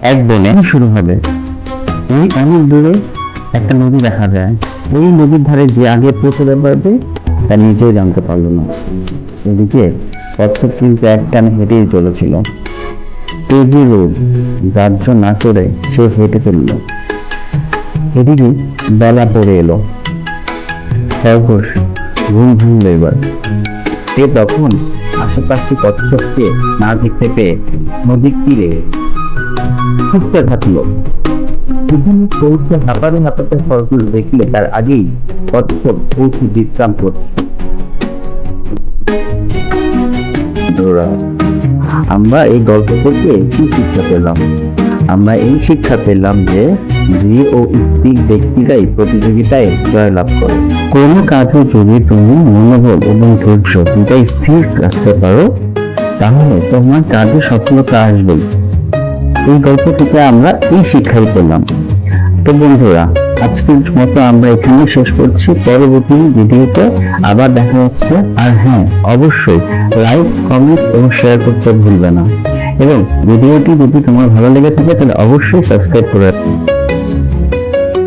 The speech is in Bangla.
এক বনে শুরু হবে। এই অনেক দূরে একটা নদী দেখা যায়। ওই নদীর ধারে যে আগে পৌঁছতে পারবে, তা নিজেই জানতে পারল না। এদিকে কচ্ছপ কিন্তু একটানে হেঁটেই চলেছিল। তেজি রোদ গ্রাহ্য না করে সে হেঁটে চলল। এদিকে বেলা পড়ে এলো। খরগোশ ঘুম ভাঙল এবার। সে তখন আশেপাশে কচ্ছপকে না দেখতে পেয়ে নদীর তীরে ছুটতে থাকল। সেখানে পৌঁছে হাঁপাতে হাঁপাতে খরগোশ দেখলে তার আগেই কচ্ছপ পৌঁছে বিশ্রাম করছে। আমরা এই গল্প থেকে কি শিক্ষা পেলাম? আমরা এই শিক্ষা পেলাম যে ধীর ও স্থির ব্যক্তিরাই প্রতিযোগিতায় জয়লাভ করে। কোনো কাজে যদি তুমি মনোবল এবং ধৈর্য দুটাই স্থির রাখতে পারো, তাহলে তোমার কাজে সফলতা আসবেই। এই গল্প থেকে আমরা এই শিক্ষাই পেলাম। তো বন্ধুরা, আজকের মতো আমরা এখানে শেষ করছি। পরবর্তী ভিডিওতে আবার দেখা হচ্ছে। আর হ্যাঁ অবশ্যই লাইক কমেন্ট এবং শেয়ার করতে ভুলবে না। এবং ভিডিওটি যদি তোমার ভালো লেগে থাকে, তাহলে অবশ্যই সাবস্ক্রাইব করে রাখবে।